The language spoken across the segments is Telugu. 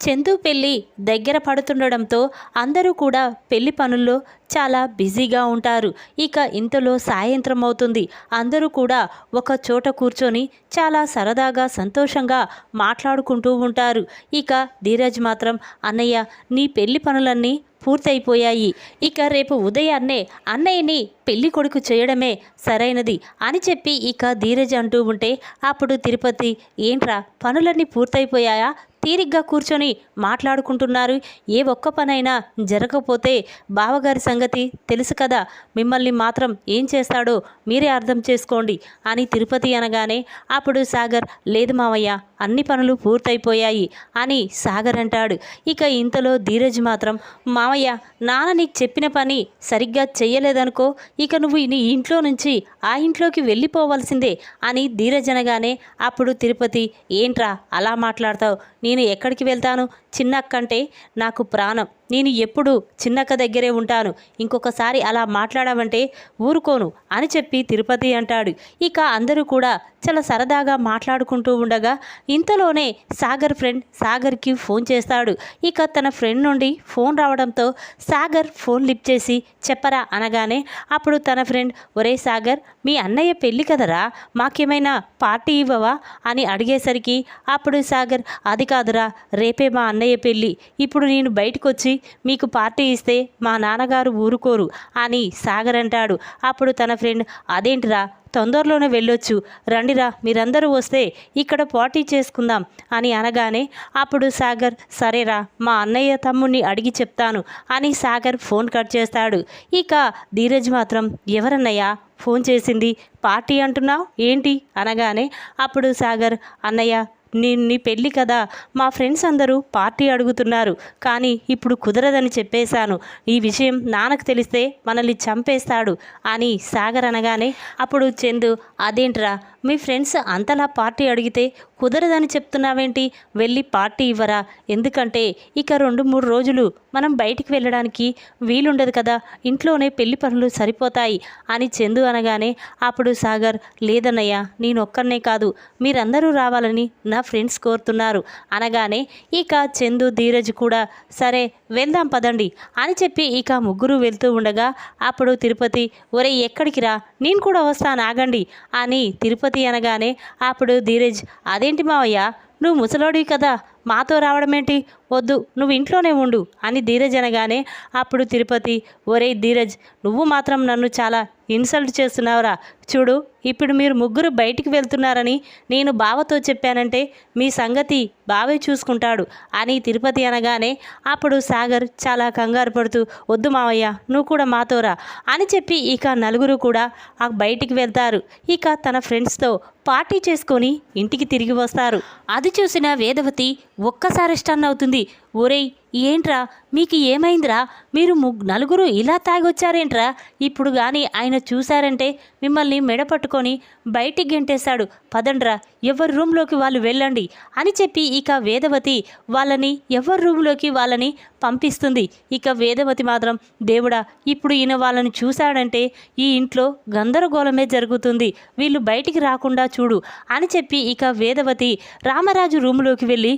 చందు పెళ్ళి దగ్గర పడుతుండడంతో అందరూ కూడా పెళ్ళి పనుల్లో చాలా బిజీగా ఉంటారు. ఇక ఇంతలో సాయంత్రం అవుతుంది. అందరూ కూడా ఒక చోట కూర్చొని చాలా సరదాగా సంతోషంగా మాట్లాడుకుంటూ ఉంటారు. ఇక ధీరజ్ మాత్రం అన్నయ్య నీ పెళ్ళి పనులన్నీ పూర్తయిపోయాయి. ఇక రేపు ఉదయాన్నే అన్నయ్యని పెళ్ళి కొడుకు చేయడమే సరైనది అని చెప్పి ఇక ధీరజ్ అంటూ ఉంటే అప్పుడు తిరుపతి ఏంట్రా పనులన్నీ పూర్తయిపోయాయా? తీరిగ్గా కూర్చొని మాట్లాడుకుంటున్నారు. ఏ ఒక్క పనైనా జరగకపోతే బావగారి సంగతి తెలుసు కదా. మిమ్మల్ని మాత్రం ఏం చేస్తాడో మీరే అర్థం చేసుకోండి అని తిరుపతి అనగానే అప్పుడు సాగర్ లేదు మావయ్య అన్ని పనులు పూర్తయిపోయాయి అని సాగర్ అంటాడు. ఇక ఇంతలో ధీరజ్ మాత్రం మావయ్య నాన్న నీకు చెప్పిన పని సరిగ్గా చెయ్యలేదనుకో ఇక నువ్వు నీ ఇంట్లో నుంచి ఆ ఇంట్లోకి వెళ్ళిపోవాల్సిందే అని ధీరజ్ అనగానే అప్పుడు తిరుపతి ఏంట్రా అలా మాట్లాడతావు? నేను నేను ఎక్కడికి వెళ్తాను? చిన్నక్కంటే నాకు ప్రాణం. నేను ఎప్పుడు చిన్నక్క దగ్గరే ఉంటాను. ఇంకొకసారి అలా మాట్లాడావంటే ఊరుకోను అని చెప్పి తిరుపతి అంటాడు. ఇక అందరూ కూడా చాలా సరదాగా మాట్లాడుకుంటూ ఉండగా ఇంతలోనే సాగర్ ఫ్రెండ్ సాగర్కి ఫోన్ చేస్తాడు. ఇక తన ఫ్రెండ్ నుండి ఫోన్ రావడంతో సాగర్ ఫోన్ లిఫ్ట్ చేసి చెప్పరా అనగానే అప్పుడు తన ఫ్రెండ్ ఒరే సాగర్ మీ అన్నయ్య పెళ్ళి కదరా? మాకేమైనా పార్టీ ఇవ్వవా? అని అడిగేసరికి అప్పుడు సాగర్ అది కాదురా రేపే మా అన్నయ్య పెళ్ళి. ఇప్పుడు నేను బయటకు వచ్చి మీకు పార్టీ ఇస్తే మా నాన్నగారు ఊరుకోరు అని సాగర్ అంటాడు. అప్పుడు తన ఫ్రెండ్ అదేంటిరా తొందరలోనే వెళ్ళొచ్చు. రండిరా మీరందరూ వస్తే ఇక్కడ పార్టీ చేసుకుందాం అని అనగానే అప్పుడు సాగర్ సరేరా మా అన్నయ్య తమ్ముణ్ణి అడిగి చెప్తాను అని సాగర్ ఫోన్ కట్ చేస్తాడు. ఇక ధీరజ్ మాత్రం ఎవరన్నయ్యా ఫోన్ చేసింది పార్టీ అంటున్నావు? ఏంటి? అనగానే అప్పుడు సాగర్ అన్నయ్య నీ నీ పెళ్ళి కదా. మా ఫ్రెండ్స్ అందరూ పార్టీ అడుగుతున్నారు. కానీ ఇప్పుడు కుదరదని చెప్పేశాను. ఈ విషయం నాన్నకు తెలిస్తే మనల్ని చంపేస్తాడు అని సాగర్ అనగానే అప్పుడు చందు అదేంట్రా? మీ ఫ్రెండ్స్ అంతలా పార్టీ అడిగితే కుదరదని చెప్తున్నావేంటి? వెళ్ళి పార్టీ ఇవ్వరా? ఎందుకంటే ఇక రెండు మూడు రోజులు మనం బయటికి వెళ్ళడానికి వీలుండదు కదా. ఇంట్లోనే పెళ్ళి పనులు సరిపోతాయి అని చందు అనగానే అప్పుడు సాగర్ లేదన్నయ్య నేను కాదు. మీరందరూ రావాలని నా ఫ్రెండ్స్ కోరుతున్నారు. అనగానే ఇక చందు ధీరజ్ కూడా సరే వెళ్దాం పదండి. అని చెప్పి ఇక ముగ్గురు వెళ్తూ ఉండగా అప్పుడు తిరుపతి ఒరే ఎక్కడికి రా? నేను కూడా వస్తాను ఆగండి. అని తిరుపతి అనగానే అప్పుడు ధీరజ్ అదేంటి మావయ్య? నువ్వు ముసలోడివి కదా మాతో రావడమేంటి? వద్దు నువ్వు ఇంట్లోనే ఉండు అని ధీరజ్ అనగానే అప్పుడు తిరుపతి ఒరే ధీరజ్ నువ్వు మాత్రం నన్ను చాలా ఇన్సల్ట్ చేస్తున్నావురా. చూడు ఇప్పుడు మీరు ముగ్గురు బయటికి వెళ్తున్నారని నేను బావతో చెప్పానంటే మీ సంగతి బావే చూసుకుంటాడు అని తిరుపతి అనగానే అప్పుడు సాగర్ చాలా కంగారు పడుతూ వద్దు మావయ్య నువ్వు కూడా మాతో రా అని చెప్పి ఇక నలుగురు కూడా ఆ బయటికి వెళ్తారు. ఇక తన ఫ్రెండ్స్తో పార్టీ చేసుకొని ఇంటికి తిరిగి వస్తారు. అది చూసిన వేదవతి ఒక్కసారి స్టన్ అవుతుంది. ఉంది ఒరేయ్ ఏంట్రా? మీకు ఏమైందిరా? మీరు ముగ్ నలుగురు ఇలా తాగొచ్చారేంట్రా? ఇప్పుడు కానీ ఆయన చూశారంటే మిమ్మల్ని మెడ పట్టుకొని బయటికి గెంటేశాడు. పదండ్రా ఎవరి రూమ్లోకి వాళ్ళు వెళ్ళండి అని చెప్పి ఇక వేదవతి వాళ్ళని ఎవరి రూమ్లోకి వాళ్ళని పంపిస్తుంది. ఇక వేదవతి మాత్రం దేవుడా ఇప్పుడు ఈయన వాళ్ళని చూశాడంటే ఈ ఇంట్లో గందరగోళమే జరుగుతుంది. వీళ్ళు బయటికి రాకుండా చూడు అని చెప్పి ఇక వేదవతి రామరాజు రూములోకి వెళ్ళి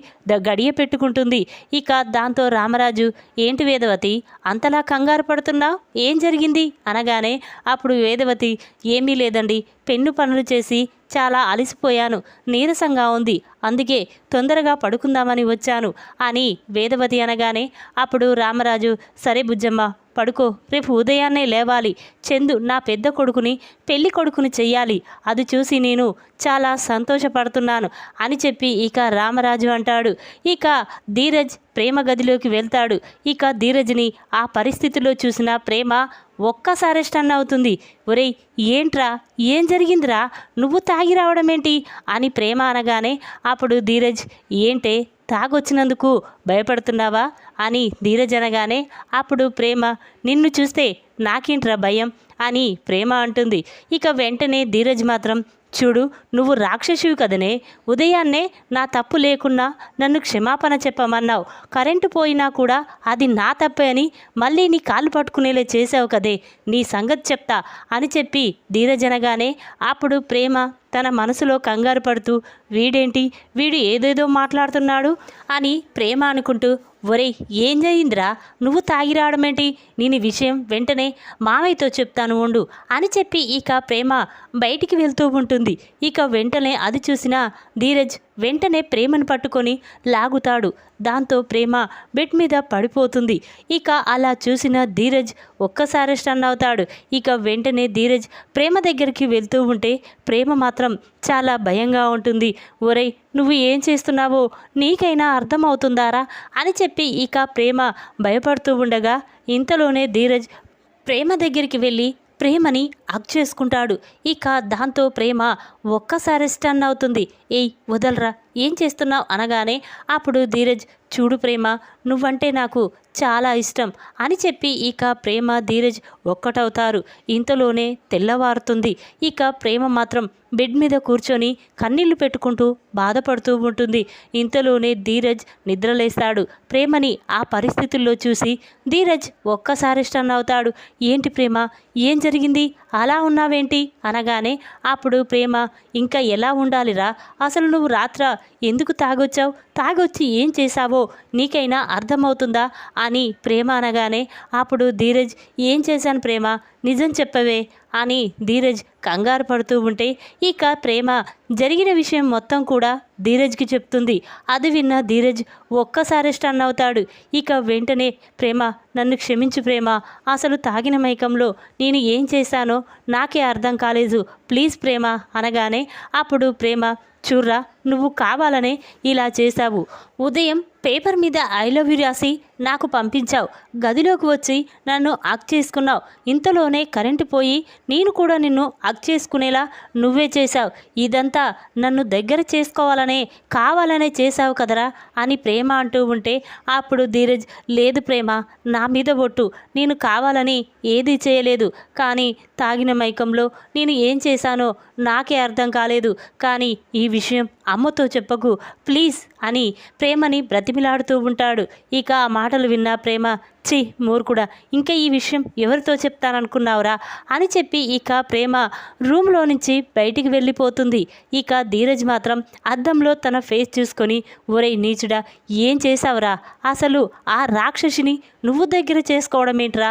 గడియ పెట్టుకుంటుంది. ఇక దాంతో రామరాజు ఏంటి వేదవతి అంతలా కంగారు పడుతున్నావు? ఏం జరిగింది? అనగానే అప్పుడు వేదవతి ఏమీ లేదండి. పెన్ను పనులు చేసి చాలా అలసిపోయాను. నీరసంగా ఉంది. అందుకే తొందరగా పడుకుందామని వచ్చాను అని వేదవతి అనగానే అప్పుడు రామరాజు సరే బుజ్జమ్మ పడుకో. రేపు ఉదయాన్నే లేవాలి. చందు నా పెద్ద కొడుకుని పెళ్ళి కొడుకుని చెయ్యాలి. అది చూసి నేను చాలా సంతోషపడుతున్నాను అని చెప్పి ఇక రామరాజు అంటాడు. ఇక ధీరజ్ ప్రేమ గదిలోకి వెళ్తాడు. ఇక ధీరజ్ని ఆ పరిస్థితిలో చూసిన ప్రేమ ఒక్కసారి స్టన్ అవుతుంది. ఒరేయ్ ఏంట్రా? ఏం జరిగిందిరా? నువ్వు తాగి రావడం ఏంటి అని ప్రేమ అనగానే అప్పుడు ధీరజ్ ఏంటే? తాగొచ్చినందుకు భయపడుతున్నావా? అని ధీరజ్ అనగానే అప్పుడు ప్రేమ నిన్ను చూస్తే నాకేంట్రా భయం? అని ప్రేమ అంటుంది. ఇక వెంటనే ధీరజ్ మాత్రం చూడు నువ్వు రాక్షసువి కదనే ఉదయాన్నే నా తప్పు లేకున్నా నన్ను క్షమాపణ చెప్పమన్నావు. కరెంటు పోయినా కూడా అది నా తప్పే అని మళ్ళీ నీ కాళ్ళు పట్టుకునేలా చేసావు కదే నీ సంగతి చెప్తా అని చెప్పి ధీరజనగానే అప్పుడు ప్రేమ తన మనసులో కంగారు పడుతూ వీడేంటి? వీడు ఏదేదో మాట్లాడుతున్నాడు? అని ప్రేమ అనుకుంటూ ఒరేయ్ ఏం చేయిందిరా నువ్వు తాగి రావడమేంటి నేను విషయం వెంటనే మామయ్యతో చెప్తాను ఉండు అని చెప్పి ఇక ప్రేమ బయటికి వెళ్తూ ఉంటుంది. ఇక వెంటనే అది చూసిన ధీరజ్ వెంటనే ప్రేమను పట్టుకొని లాగుతాడు. దాంతో ప్రేమ బెడ్ మీద పడిపోతుంది. ఇక అలా చూసిన ధీరజ్ ఒక్కసారి స్టన్ అవుతాడు. ఇక వెంటనే ధీరజ్ ప్రేమ దగ్గరికి వెళ్తూ ఉంటే ప్రేమ మాత్రం చాలా భయంగా ఉంటుంది. ఒరేయ్ నువ్వు ఏం చేస్తున్నావో? నీకైనా అర్థమవుతుందారా? అని చెప్పి ఇక ప్రేమ భయపడుతూ ఉండగా ఇంతలోనే ధీరజ్ ప్రేమ దగ్గరికి వెళ్ళి ప్రేమని హక్ చేసుకుంటాడు. ఇక దాంతో ప్రేమ ఒక్కసారి స్టన్ అవుతుంది. ఏయ్ వదలరా ఏం చేస్తున్నావు? అనగానే అప్పుడు ధీరజ్ చూడు ప్రేమ నువ్వంటే నాకు చాలా ఇష్టం అని చెప్పి ఇక ప్రేమ ధీరజ్ ఒక్కటవుతారు. ఇంతలోనే తెల్లవారుతుంది. ఇక ప్రేమ మాత్రం బెడ్ మీద కూర్చొని కన్నీళ్ళు పెట్టుకుంటూ బాధపడుతూ ఉంటుంది. ఇంతలోనే ధీరజ్ నిద్రలేస్తాడు. ప్రేమని ఆ పరిస్థితుల్లో చూసి ధీరజ్ ఒక్కసారి స్టన్ అవుతాడు. ఏంటి ప్రేమ? ఏం జరిగింది? అలా ఉన్నావేంటి? అనగానే అప్పుడు ప్రేమ ఇంకా ఎలా ఉండాలిరా? అసలు నువ్వు రాత్ర ఎందుకు తాగొచ్చావు? తాగొచ్చి ఏం చేశావో? నీకైనా అర్థమవుతుందా? అని ప్రేమ అనగానే అప్పుడు ధీరజ్ ఏం చేశాను ప్రేమ? నిజం చెప్పవే? అని ధీరజ్ కంగారు పడుతూ ఉంటే ఇక ప్రేమ జరిగిన విషయం మొత్తం కూడా ధీరజ్కి చెప్తుంది. అది విన్న ధీరజ్ ఒక్కసారి స్టన్ అవుతాడు. ఇక వెంటనే ప్రేమ నన్ను క్షమించు ప్రేమ. అసలు తాగిన మైకంలో నేను ఏం చేశానో నాకే అర్థం కాలేదు. ప్లీజ్ ప్రేమ అనగానే అప్పుడు ప్రేమ చూర్రా నువ్వు కావాలనే ఇలా చేశావు. ఉదయం పేపర్ మీద ఐ లవ్ యూ రాసి నాకు పంపించావు. గదిలోకి వచ్చి నన్ను అక్ చేసుకున్నావు. ఇంతలోనే కరెంటు పోయి నేను కూడా నిన్ను అక్ చేసుకునేలా నువ్వే చేశావు. ఇదంతా నన్ను దగ్గర చేసుకోవాలనే కావాలనే చేశావు కదరా అని ప్రేమ అంటూ ఉంటే అప్పుడు ధీరజ్ లేదు ప్రేమ నా మీద ఒట్టు. నేను కావాలని ఏది చేయలేదు. కానీ తాగిన మైకంలో నేను ఏం చేశానో నాకే అర్థం కాలేదు. కానీ ఈ విషయం అమ్మతో చెప్పకు ప్లీజ్ అని ప్రేమని బ్రతిమిలాడుతూ ఉంటాడు. ఇక ఆ మాటలు విన్న ప్రేమ చి మూర్ఖుడా ఇంకా ఈ విషయం ఎవరితో చెప్తాననుకున్నావురా అని చెప్పి ఇక ప్రేమ రూమ్లో నుంచి బయటికి వెళ్ళిపోతుంది. ఇక ధీరజ్ మాత్రం అద్దంలో తన ఫేస్ చూసుకొని ఒరే నీచుడా ఏం చేశావురా? అసలు ఆ రాక్షసిని నువ్వు దగ్గర చేసుకోవడం ఏంట్రా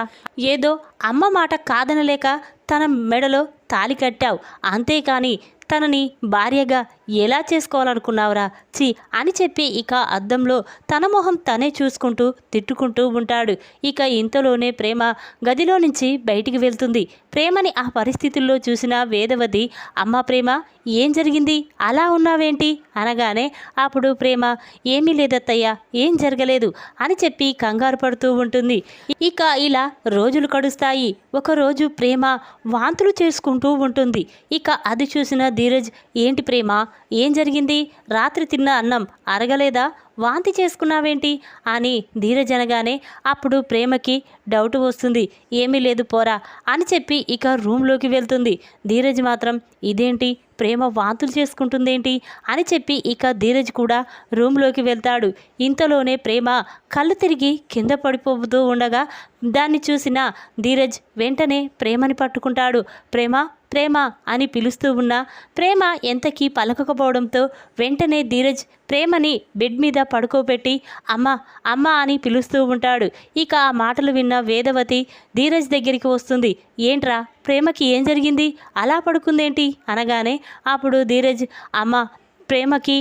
ఏదో అమ్మ మాట కాదనలేక తన మెడలో తాలి కట్టావు. అంతేకాని తనని భార్యగా ఎలా చేసుకోవాలనుకున్నావురా? చి అని చెప్పి ఇక అద్దంలో తన మొహం తనే చూసుకుంటూ తిట్టుకుంటూ ఉంటాడు. ఇక ఇంతలోనే ప్రేమ గదిలో నుంచి బయటికి వెళ్తుంది. ప్రేమని ఆ పరిస్థితుల్లో చూసిన వేదవతి అమ్మ ప్రేమ ఏం జరిగింది? అలా ఉన్నావేంటి? అనగానే అప్పుడు ప్రేమ ఏమీ లేదత్తయ్యా ఏం జరగలేదు అని చెప్పి కంగారు పడుతూ ఉంటుంది. ఇక ఇలా రోజులు కడుస్తాయి. ఒకరోజు ప్రేమ వాంతులు చేసుకుంటూ ఉంటుంది. ఇక అది చూసిన ధీరజ్ ఏంటి ప్రేమ? ఏం జరిగింది? రాత్రి తిన్న అన్నం అరగలేదా? వాంతి చేసుకున్నావేంటి? అని ధీరజ్ అనగానే అప్పుడు ప్రేమకి డౌట్ వస్తుంది. ఏమీ లేదు పోరా అని చెప్పి ఇక రూమ్లోకి వెళ్తుంది. ధీరజ్ మాత్రం ఇదేంటి? ప్రేమ వాంతులు చేసుకుంటుందేంటి? అని చెప్పి ఇక ధీరజ్ కూడా రూమ్లోకి వెళ్తాడు. ఇంతలోనే ప్రేమ కళ్ళు తిరిగి కింద పడిపోతూ ఉండగా దాన్ని చూసిన ధీరజ్ వెంటనే ప్రేమని పట్టుకుంటాడు. ప్రేమ ప్రేమ అని పిలుస్తూ ఉన్న ప్రేమ ఎంతకీ పలకకపోవడంతో వెంటనే ధీరజ్ ప్రేమని బెడ్ మీద పడుకోబెట్టి అమ్మ అమ్మ అని పిలుస్తూ ఉంటాడు. ఇక ఆ మాటలు విన్న వేదవతి ధీరజ్ దగ్గరికి వస్తుంది. ఏంట్రా ప్రేమకి ఏం జరిగింది? అలా పడుకుందేంటి? అనగానే అప్పుడు ధీరజ్ అమ్మ ప్రేమకి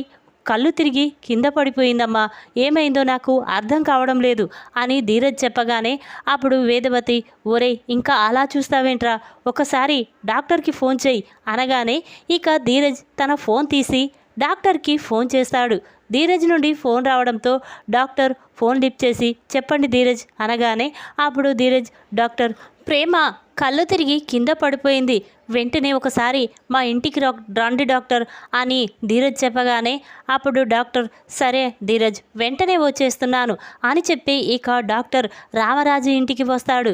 కళ్ళు తిరిగి కింద పడిపోయిందమ్మా. ఏమైందో నాకు అర్థం కావడం లేదు అని ధీరజ్ చెప్పగానే అప్పుడు వేదవతి ఒరే ఇంకా అలా చూస్తావేంట్రా? ఒకసారి డాక్టర్కి ఫోన్ చేయి అనగానే ఇక ధీరజ్ తన ఫోన్ తీసి డాక్టర్కి ఫోన్ చేస్తాడు. ధీరజ్ నుండి ఫోన్ రావడంతో డాక్టర్ ఫోన్ లిఫ్ట్ చేసి చెప్పండి ధీరజ్ అనగానే అప్పుడు ధీరజ్ డాక్టర్ ప్రేమ కళ్ళు తిరిగి కింద పడిపోయింది. వెంటనే ఒకసారి మా ఇంటికి రాండి రండి డాక్టర్ అని ధీరజ్ చెప్పగానే అప్పుడు డాక్టర్ సరే ధీరజ్ వెంటనే వచ్చేస్తున్నాను అని చెప్పి ఇక డాక్టర్ రామరాజు ఇంటికి వస్తాడు.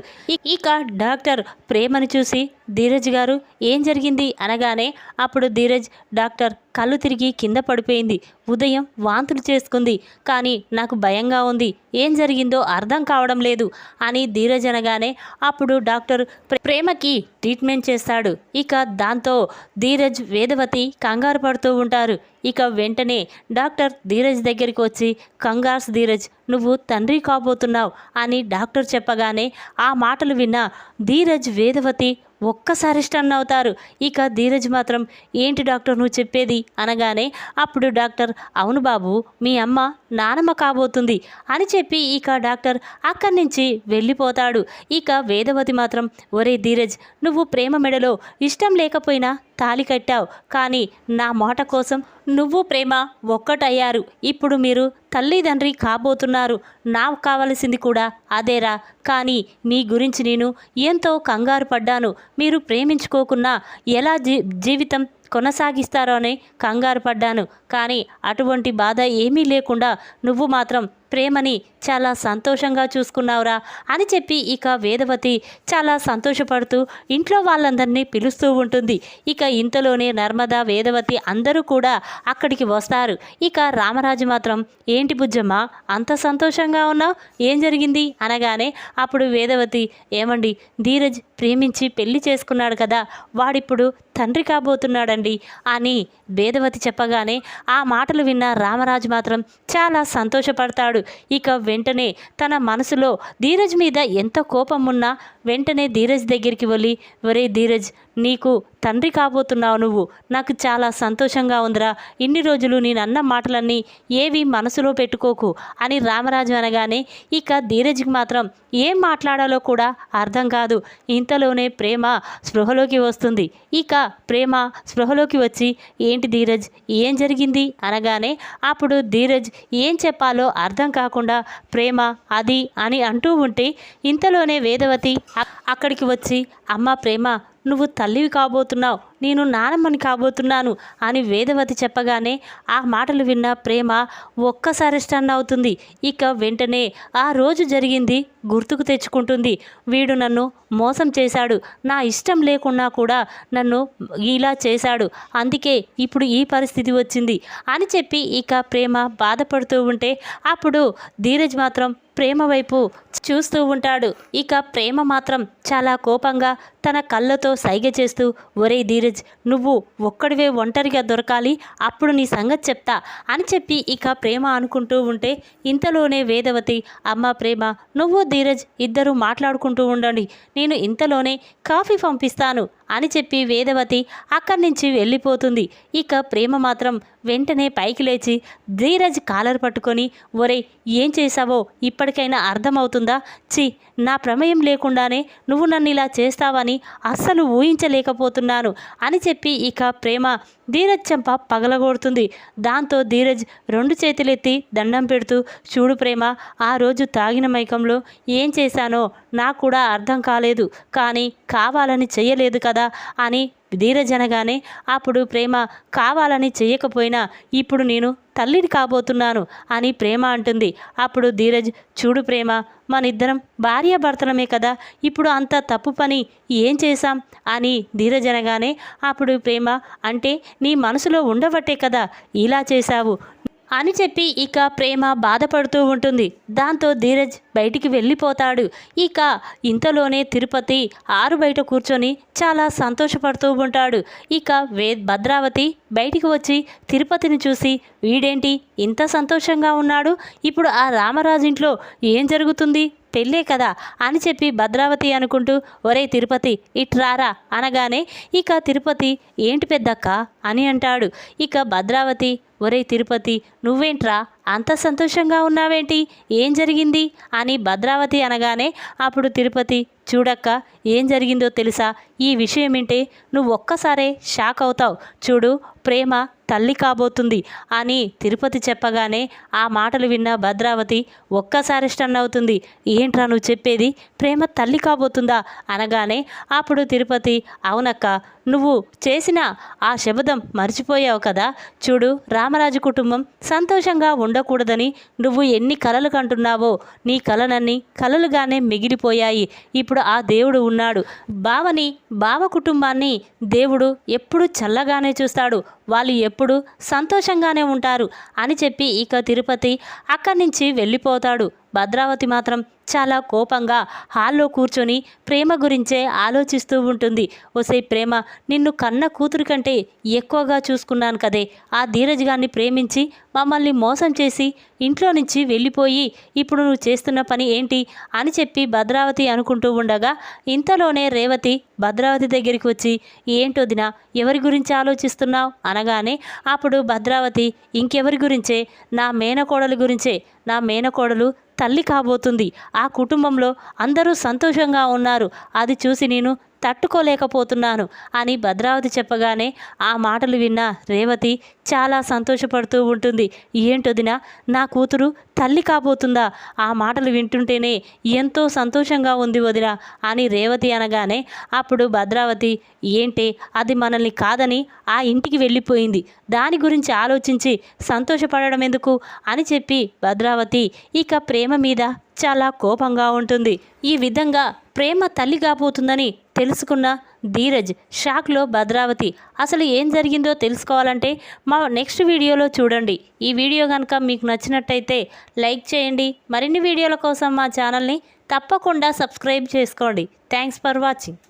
ఇక డాక్టర్ ప్రేమను చూసి ధీరజ్ గారు ఏం జరిగింది? అనగానే అప్పుడు ధీరజ్ డాక్టర్ కళ్ళు తిరిగి కింద పడిపోయింది. ఉదయం వాంతులు చేసుకుంది. కానీ నాకు భయంగా ఉంది ఉంది ఏం జరిగిందో అర్థం కావడం లేదు అని ధీరజ్ అనగానే అప్పుడు డాక్టర్ ప్రే- ప్రేమకి ట్రీట్మెంట్ చేస్తాడు. ఇక దాంతో ధీరజ్ వేదవతి కంగారు పడుతూ ఉంటారు. ఇక వెంటనే డాక్టర్ ధీరజ్ దగ్గరికి వచ్చి కంగార్స్ ధీరజ్ నువ్వు తండ్రి కాబోతున్నావు అని డాక్టర్ చెప్పగానే ఆ మాటలు విన్న ధీరజ్ వేదవతి ఒక్కసారి స్టన్ అవుతారు. ఇక ధీరజ్ మాత్రం ఏంటి డాక్టర్ నువ్వు చెప్పేది? అనగానే అప్పుడు డాక్టర్ అవును బాబు మీ అమ్మ నానమ్మ కాబోతుంది అని చెప్పి ఇక డాక్టర్ అక్కడి నుంచి వెళ్ళిపోతాడు. ఇక వేదవతి మాత్రం ఒరే ధీరజ్ నువ్వు ప్రేమ మెడలో ఇష్టం లేకపోయినా తాలి కట్టావు. కానీ నా మాట కోసం నువ్వు ప్రేమ ఒక్కటయ్యారు. ఇప్పుడు మీరు తల్లిదండ్రి కాబోతున్నారు. నాకు కావలసింది కూడా అదేరా. కానీ మీ గురించి నేను ఎంతో కంగారు పడ్డాను. మీరు ప్రేమించుకోకున్నా ఎలా జీ జీవితం కొనసాగిస్తారో అని కంగారు పడ్డాను. కానీ అటువంటి బాధ ఏమీ లేకుండా నువ్వు మాత్రం ప్రేమని చాలా సంతోషంగా చూసుకున్నావురా అని చెప్పి ఇక వేదవతి చాలా సంతోషపడుతూ ఇంట్లో వాళ్ళందరినీ పిలుస్తూ ఉంటుంది. ఇక ఇంతలోనే నర్మద వేదవతి అందరూ కూడా అక్కడికి వస్తారు. ఇక రామరాజు మాత్రం ఏంటి బుజ్జమ్మ అంత సంతోషంగా ఉన్నావు? ఏం జరిగింది? అనగానే అప్పుడు వేదవతి ఏమండి ధీరజ్ ప్రేమించి పెళ్ళి చేసుకున్నాడు కదా వాడిప్పుడు తండ్రి కాబోతున్నాడండి అని వేదవతి చెప్పగానే ఆ మాటలు విన్న రామరాజు మాత్రం చాలా సంతోషపడతాడు. ఇక వెంటనే తన మనసులో ధీరజ్ మీద ఎంత కోపం ఉన్నా వెంటనే ధీరజ్ దగ్గరికి వెళ్ళి ఒరే ధీరజ్ నీకు తండ్రి కాబోతున్నావు నువ్వు. నాకు చాలా సంతోషంగా ఉందిరా. ఇన్ని రోజులు నేను అన్న మాటలన్నీ ఏవి మనసులో పెట్టుకోకు అని రామరాజు అనగానే ఇక ధీరజ్కి మాత్రం ఏం మాట్లాడాలో కూడా అర్థం కాదు. ఇంతలోనే ప్రేమ స్పృహలోకి వస్తుంది. ఇక ప్రేమ స్పృహలోకి వచ్చి ఏంటి ధీరజ్ ఏం జరిగింది? అనగానే అప్పుడు ధీరజ్ ఏం చెప్పాలో అర్థం కాకుండా ప్రేమ అది అని అంటూ ఉంటే ఇంతలోనే వేదవతి అక్కడికి వచ్చి అమ్మ ప్రేమ నువ్వు తల్లివి కాబోతున్నావు. నేను నానమ్మని కాబోతున్నాను అని వేదవతి చెప్పగానే ఆ మాటలు విన్న ప్రేమ ఒక్కసారి స్టన్ అవుతుంది. ఇక వెంటనే ఆ రోజు జరిగింది గుర్తుకు తెచ్చుకుంటుంది. వీడు నన్ను మోసం చేశాడు. నా ఇష్టం లేకున్నా కూడా నన్ను ఇలా చేశాడు. అందుకే ఇప్పుడు ఈ పరిస్థితి వచ్చింది అని చెప్పి ఇక ప్రేమ బాధపడుతూ ఉంటే అప్పుడు ధీరజ్ మాత్రం ప్రేమ వైపు చూస్తూ ఉంటాడు. ఇక ప్రేమ మాత్రం చాలా కోపంగా తన కళ్ళతో సైగ చేస్తూ ఒరే ధీరజ్ నువ్వు ఒక్కడివే ఒంటరిగా దొరకాలి అప్పుడు నీ సంగతి చెప్తా అని చెప్పి ఇక ప్రేమ అనుకుంటూ ఉంటే ఇంతలోనే వేదవతి అమ్మ ప్రేమ నువ్వు ధీరజ్ ఇద్దరు మాట్లాడుకుంటూ ఉండండి నేను ఇంతలోనే కాఫీ పంపిస్తాను అని చెప్పి వేదవతి అక్కడి నుంచి వెళ్ళిపోతుంది. ఇక ప్రేమ మాత్రం వెంటనే పైకి లేచి ధీరజ్ కాలర్ పట్టుకొని ఒరే ఏం చేశావో? ఇప్పటికైనా అర్థమవుతుందా? చి నా ప్రమేయం లేకుండానే నువ్వు నన్ను ఇలా చేస్తావని అస్సలు ఊహించలేకపోతున్నాను అని చెప్పి ఇక ప్రేమ ధీరజ్ చెంప పగలగొడుతుంది. దాంతో ధీరజ్ రెండు చేతులెత్తి దండం పెడుతూ చూడు ప్రేమ ఆ రోజు తాగిన మైకంలో ఏం చేశానో నాకు కూడా అర్థం కాలేదు. కానీ కావాలని చెయ్యలేదు కదా. అని ధీరజనగానే అప్పుడు ప్రేమ కావాలని చెయ్యకపోయినా ఇప్పుడు నేను తల్లిని కాబోతున్నాను అని ప్రేమ అంటుంది. అప్పుడు ధీరజ్ చూడు ప్రేమ మనిద్దరం భార్యాభర్తలమే కదా ఇప్పుడు అంత తప్పు పని ఏం చేశాం? అని ధీరజ్ అనగానే అప్పుడు ప్రేమ అంటే నీ మనసులో ఉండబట్టే కదా ఇలా చేశావు. అని చెప్పి ఇక ప్రేమ బాధపడుతూ ఉంటుంది. దాంతో ధీరజ్ బయటికి వెళ్ళిపోతాడు. ఇక ఇంతలోనే తిరుపతి ఆరు బయట కూర్చొని చాలా సంతోషపడుతూ ఉంటాడు. ఇక వే భద్రావతి బయటికి వచ్చి తిరుపతిని చూసి వీడేంటి ఇంత సంతోషంగా ఉన్నాడు? ఇప్పుడు ఆ రామరాజు ఇంట్లో ఏం జరుగుతుంది? పెళ్ళే కదా అని చెప్పి భద్రావతి అనుకుంటూ ఒరే తిరుపతి ఇట్రారా అనగానే ఇక తిరుపతి ఏంటి పెద్దక్క? అని అంటాడు. ఇక భద్రావతి ఒరే తిరుపతి నువ్వేంట్రా? అంత సంతోషంగా ఉన్నావేంటి? ఏం జరిగింది? అని భద్రావతి అనగానే అప్పుడు తిరుపతి చూడక్క ఏం జరిగిందో తెలుసా? ఈ విషయం వింటే నువ్వు ఒక్కసారే షాక్ అవుతావు. చూడు ప్రేమ తల్లి కాబోతుంది అని తిరుపతి చెప్పగానే ఆ మాటలు విన్న భద్రావతి ఒక్కసారి స్టన్ అవుతుంది. ఏంట్రా నువ్వు చెప్పేది? ప్రేమ తల్లి కాబోతుందా? అనగానే అప్పుడు తిరుపతి అవునక్క నువ్వు చేసిన ఆ శబదం మర్చిపోయావు కదా? చూడు రామరాజు కుటుంబం సంతోషంగా ఉండకూడదని నువ్వు ఎన్ని కలలు కంటున్నావో నీ కలనన్నీ కలలుగానే మిగిలిపోయాయి. ఇప్పుడు ఆ దేవుడు ఉన్నాడు. బావని బావ కుటుంబాన్ని దేవుడు ఎప్పుడు చల్లగానే చూస్తాడు. వాళ్ళు ఎప్పుడు సంతోషంగానే ఉంటారు అని చెప్పి ఇక తిరుపతి అక్కడి నుంచి వెళ్ళిపోతాడు. భద్రావతి మాత్రం చాలా కోపంగా హాల్లో కూర్చొని ప్రేమ గురించే ఆలోచిస్తూ ఉంటుంది. ఒసే ప్రేమ నిన్ను కన్న కూతురు కంటే ఎక్కువగా చూసుకున్నాను కదే. ఆ ధీరజ్ గారిని ప్రేమించి మమ్మల్ని మోసం చేసి ఇంట్లో నుంచి వెళ్ళిపోయి ఇప్పుడు నువ్వు చేస్తున్న పని ఏంటి అని చెప్పి భద్రావతి అనుకుంటూ ఉండగా ఇంతలోనే రేవతి భద్రావతి దగ్గరికి వచ్చి ఏంటొదినా ఎవరి గురించి ఆలోచిస్తున్నావు? అనగానే అప్పుడు భద్రావతి ఇంకెవరి గురించే? నా మేనకోడలు గురించే? నా మేనకోడలు తల్లి కాబోతుంది. ఆ కుటుంబంలో అందరూ సంతోషంగా ఉన్నారు. అది చూసి నేను తట్టుకోలేకపోతున్నాను అని భద్రావతి చెప్పగానే ఆ మాటలు విన్న రేవతి చాలా సంతోషపడుతూ ఉంటుంది. ఏంటొదినా నా కూతురు తల్లి కాబోతుందా? ఆ మాటలు వింటుంటేనే ఎంతో సంతోషంగా ఉంది వదిన అని రేవతి అనగానే అప్పుడు భద్రావతి ఏంటే అది మనల్ని కాదని ఆ ఇంటికి వెళ్ళిపోయింది. దాని గురించి ఆలోచించి సంతోషపడడం ఎందుకు? అని చెప్పి భద్రావతి ఇక ప్రేమ మీద చాలా కోపంగా ఉంటుంది. ఈ విధంగా ప్రేమ తల్లి కాబోతుందని తెలుసుకున్న ధీరజ్ షాక్లో భద్రావతి అసలు ఏం జరిగిందో తెలుసుకోవాలంటే మా నెక్స్ట్ వీడియోలో చూడండి. ఈ వీడియో కనుక మీకు నచ్చినట్టయితే లైక్ చేయండి. మరిన్ని వీడియోల కోసం మా ఛానల్ని తప్పకుండా సబ్స్క్రైబ్ చేసుకోండి. Thanks for watching.